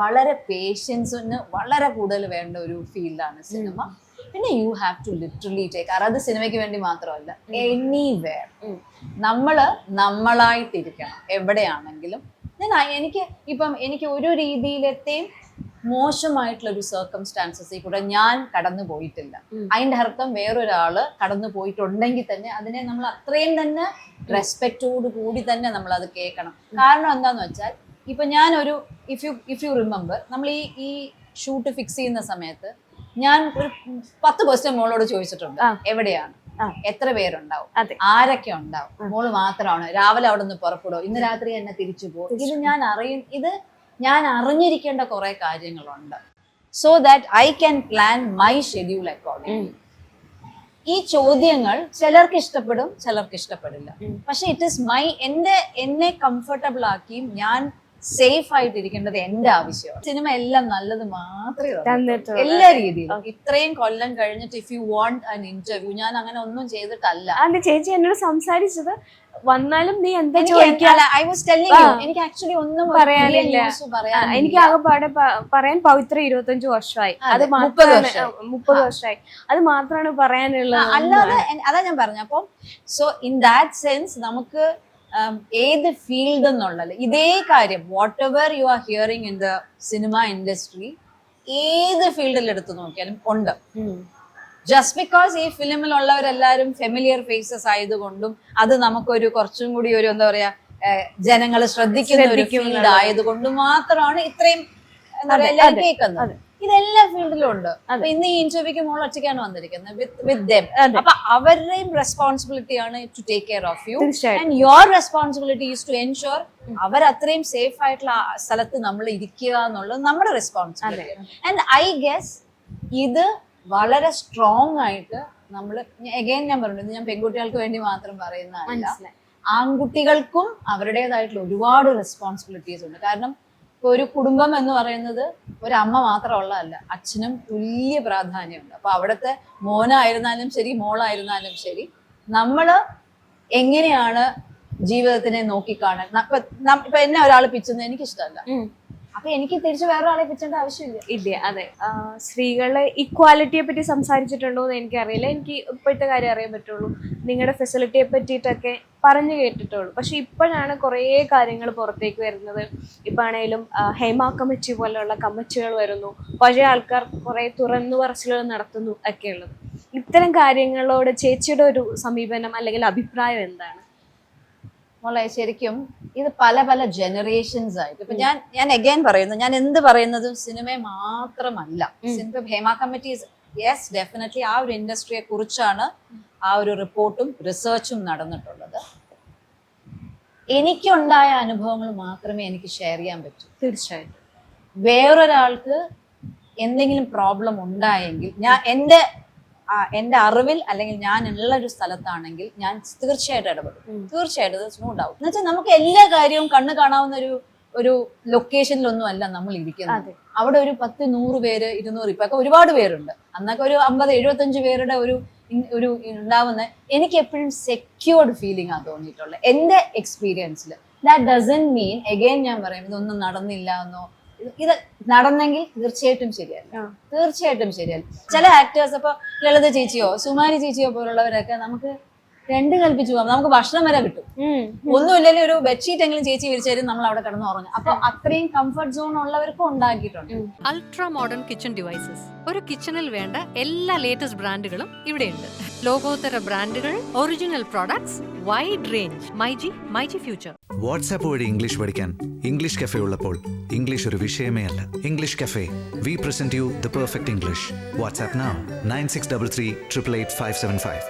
വളരെ പേഷ്യൻസിന് വളരെ കൂടുതൽ വേണ്ട ഒരു ഫീൽഡാണ് സിനിമ. പിന്നെ you have to literally take അത് സിനിമയ്ക്ക് വേണ്ടി മാത്രമല്ല എനിവേർ നമ്മൾ നമ്മൾ നമ്മളായിട്ടിരിക്കണം എവിടെയാണെങ്കിലും. ഞാൻ എനിക്ക് ഇപ്പം എനിക്ക് ഒരു രീതിയിലത്തെയും മോശമായിട്ടുള്ള ഒരു സർക്കംസ്റ്റാൻസസിൽ കൂടെ ഞാൻ കടന്നു പോയിട്ടില്ല. അതിന്റെ അർത്ഥം വേറൊരാൾ കടന്നു പോയിട്ടുണ്ടെങ്കിൽ തന്നെ അതിനെ നമ്മൾ അത്രയും തന്നെ റെസ്പെക്റ്റോട് കൂടി തന്നെ നമ്മൾ അത് കേൾക്കണം കാരണം എന്താന്ന് വെച്ചാൽ ഇപ്പൊ ഞാനൊരു if you if you remember നമ്മൾ ഈ ഈ ഷൂട്ട് ഫിക്സ് ചെയ്യുന്ന സമയത്ത് ഞാൻ ഒരു പത്ത് ക്വസ്റ്റ്യൻ മോളോട് ചോദിച്ചിട്ടുണ്ട് എവിടെയാണ്? എത്ര പേരുണ്ടാവും? ആരൊക്കെ ഉണ്ടാവും? മോൾ മാത്രമാണ് രാവിലെ അവിടെ നിന്ന് പുറപ്പെടുമോ ഇന്ന് രാത്രി എന്നെ തിരിച്ചു പോകും ഇത് ഞാൻ അറിയും ഇത് ഞാൻ അറിഞ്ഞിരിക്കേണ്ട കുറെ കാര്യങ്ങളുണ്ട്. So that I can plan my schedule according ഈ ചോദ്യങ്ങൾ ചിലർക്ക് ഇഷ്ടപ്പെടും ചിലർക്ക് ഇഷ്ടപ്പെടില്ല. പക്ഷെ ഇറ്റ് ഇസ് മൈ എന്റെ എന്നെ കംഫർട്ടബിൾ ആക്കിയും ഞാൻ സേഫ് ആയിട്ടിരിക്കേണ്ടത് എന്റെ ആവശ്യമാണ്. സിനിമ എല്ലാം നല്ലത് മാത്രമേ. എല്ലാ രീതിയിലും. ഇത്രയും കൊല്ലം കഴിഞ്ഞിട്ട് if you want an interview ഞാൻ അങ്ങനെ ഒന്നും ചെയ്തിട്ടല്ല. അല്ല ചേച്ചി എന്നോട് സംസാരിച്ചത് വന്നാലും നീ എന്താ ചോദിക്കാൻ telling you, ആ. എനിക്ക് ആക്ച്വലി ഒന്നും പറയാനില്ല. എനിക്ക് ആകെപ്പാടെ പറയാൻ പവിത്ര ഇരുപത്തഞ്ചു വർഷമായി. അതെ, മുപ്പത് മുപ്പത് വർഷമായി. അത് മാത്രമാണ് പറയാനുള്ളത് അല്ലാതെ അതാ ഞാൻ പറഞ്ഞു. അപ്പം സോ ഇൻ ദാറ്റ് സെൻസ് നമുക്ക് ഏത് ഫീൽഡ് എന്നുള്ളത് ഇതേ കാര്യം whatever you are hearing in the cinema industry ഏത് ഫീൽഡിൽ എടുത്തു നോക്കിയാലും ഉണ്ട്. ജസ്റ്റ് ബിക്കോസ് ഈ ഫിലിമിലുള്ളവരെല്ലാരും ഫെമിലിയർ ഫേസസ് ആയതുകൊണ്ടും അത് നമുക്കൊരു കുറച്ചും കൂടി ഒരു എന്താ പറയാ ജനങ്ങൾ ശ്രദ്ധിക്കുന്ന ഒരു ഫീൽഡ് ആയതുകൊണ്ടും മാത്രമാണ് ഇത്രയും എന്താ പറയാ കേൾക്കുന്നത്. ഇതെല്ലാ ഫീൽഡിലും ഉണ്ട്. അപ്പൊ ഇന്ന് ഈ ഇന്റർവ്യൂക്ക് മോൾ ഒറ്റയ്ക്കാണ് വന്നിരിക്കുന്നത്. With with them. അപ്പൊ അവരുടെയും റെസ്പോൺസിബിലിറ്റി ആണ് to take care of you and your responsibility is to ensure അവർ അത്രയും സേഫ് ആയിട്ടുള്ള സ്ഥലത്ത് നമ്മൾ ഇരിക്കുക എന്നുള്ളത് നമ്മുടെ റെസ്പോൺസിബിലിറ്റി ആൻഡ് ഐ ഗെസ് ഇത് വളരെ സ്ട്രോങ് ആയിട്ട് നമ്മൾ എഗെയിൻ ഞാൻ പറഞ്ഞു ഞാൻ പെൺകുട്ടികൾക്ക് വേണ്ടി മാത്രം പറയുന്നതല്ല. ആൺകുട്ടികൾക്കും അവരുടേതായിട്ടുള്ള ഒരുപാട് റെസ്പോൺസിബിലിറ്റീസ് ഉണ്ട്. കാരണം ഇപ്പൊ ഒരു കുടുംബം എന്ന് പറയുന്നത് ഒരു അമ്മ മാത്രമുള്ളതല്ല. അച്ഛനും തുല്യ പ്രാധാന്യമുണ്ട്. അപ്പൊ അവിടുത്തെ മോനായിരുന്നാലും ശരി മോളായിരുന്നാലും ശരി നമ്മൾ എങ്ങനെയാണ് ജീവിതത്തിനെ നോക്കിക്കാണാൻ ഇപ്പൊ എന്നെ ഒരാൾ പിച്ചുന്നത് എനിക്കിഷ്ടമല്ല. അപ്പൊ എനിക്ക് തിരിച്ച് വേറൊരാളെ പിച്ചേണ്ട ആവശ്യമില്ല. ഇല്ല? അതെ. സ്ത്രീകളെ ഇക്വാലിറ്റിയെ പറ്റി സംസാരിച്ചിട്ടുണ്ടോ എന്ന് എനിക്കറിയില്ല. എനിക്ക് ഇപ്പോഴത്തെ കാര്യം അറിയാൻ പറ്റുള്ളൂ. നിങ്ങളുടെ ഫെസിലിറ്റിയെ പറ്റിയിട്ടൊക്കെ പറഞ്ഞു കേട്ടിട്ടുള്ളൂ. പക്ഷെ ഇപ്പോഴാണ് കുറേ കാര്യങ്ങൾ പുറത്തേക്ക് വരുന്നത്. ഇപ്പൊ ആണെങ്കിലും ഹേമ കമ്മിറ്റി പോലെയുള്ള കമ്മിറ്റികൾ വരുന്നു. പഴയ ആൾക്കാർ കുറേ തുറന്നു പറച്ചിലുകൾ നടത്തുന്നു ഒക്കെ ഉള്ളത് ഇത്തരം കാര്യങ്ങളോട് ചേച്ചിയുടെ ഒരു സമീപനം അല്ലെങ്കിൽ അഭിപ്രായം എന്താണ്? മോളെ ശരിക്കും ഇത് പല പല ജനറേഷൻസ് ആയിട്ട്. ഇപ്പൊ ഞാൻ ഞാൻ എഗൈൻ പറയുന്നു ഞാൻ എന്ത് പറയുന്നതും സിനിമയെ മാത്രമല്ല. Cinema Hema committee yes definitely ആ ഒരു ഇൻഡസ്ട്രിയെ കുറിച്ചാണ് ആ ഒരു റിപ്പോർട്ടും റിസർച്ചും നടന്നിട്ടുള്ളത്. എനിക്കുണ്ടായ അനുഭവങ്ങൾ മാത്രമേ എനിക്ക് ഷെയർ ചെയ്യാൻ പറ്റൂ. തീർച്ചയായിട്ടും. വേറൊരാൾക്ക് എന്തെങ്കിലും പ്രോബ്ലം ഉണ്ടായെങ്കിൽ ഞാൻ എന്റെ ആ, എന്റെ അറിവിൽ അല്ലെങ്കിൽ ഞാൻ ഉള്ള ഒരു സ്ഥലത്താണെങ്കിൽ ഞാൻ തീർച്ചയായിട്ടും ഇടപെടും. തീർച്ചയായിട്ടും നോ ഡൗട്ട് എന്നുവെച്ചാൽ നമുക്ക് എല്ലാ കാര്യവും കണ്ണ് കാണാവുന്ന ഒരു ഒരു ലൊക്കേഷനിലൊന്നും അല്ല നമ്മൾ ഇരിക്കുന്നത്. അവിടെ ഒരു പത്ത് നൂറ് പേര് ഇരുന്നൂറ് ഇപ്പൊ ഒരുപാട് പേരുണ്ട്. അന്നൊക്കെ ഒരു അമ്പത് എഴുപത്തഞ്ച് പേരുടെ ഒരു ഒരു ഉണ്ടാവുന്ന എനിക്ക് എപ്പോഴും സെക്യൂർഡ് ഫീലിംഗ് ആ തോന്നിയിട്ടുള്ളത്. എന്റെ എക്സ്പീരിയൻസിൽ ദാറ്റ് ഡസൻ മീൻ എഗെയിൻ ഞാൻ പറയും ഇതൊന്നും നടന്നില്ല എന്നോ ഇത് നടന്നെങ്കിൽ തീർച്ചയായിട്ടും ശരിയല്ല. തീർച്ചയായിട്ടും ശരിയല്ല ചില ആക്ടേഴ്സ് ഇപ്പൊ ലളിത ചേച്ചിയോ സുമാരി ചേച്ചിയോ പോലുള്ളവരൊക്കെ നമുക്ക് രണ്ട് കൽപ്പിച്ചു പോകാം. നമുക്ക് ഭക്ഷണം വരെ കിട്ടും. ഒന്നുമില്ലെങ്കിൽ ഒരു ബെഡ്ഷീറ്റ് എങ്കിലും ചേച്ചി വിരിച്ചാലും നമ്മൾ അവിടെ കിടന്ന് ഉറങ്ങും. അപ്പൊ അത്രയും കംഫർട്ട് സോൺ ഉള്ളവർക്കും ഉണ്ടാക്കിയിട്ടുണ്ട്. അൾട്രാ മോഡേൺ കിച്ചൺ ഡിവൈസസ് ഒരു കിച്ചണിൽ വേണ്ട എല്ലാ ലേറ്റസ്റ്റ് ബ്രാൻഡുകളും ഇവിടെയുണ്ട്. ലോകോത്തര ബ്രാൻഡുകൾ original products wide range myG myG future WhatsApp വഴി ഇംഗ്ലീഷ് പഠിക്കാൻ ഇംഗ്ലീഷ് കഫേ ഉള്ളപ്പോൾ ഇംഗ്ലീഷ് ഒരു വിഷയമേ അല്ല. English cafe we present you the perfect English WhatsApp nine six double three triple eight five seven five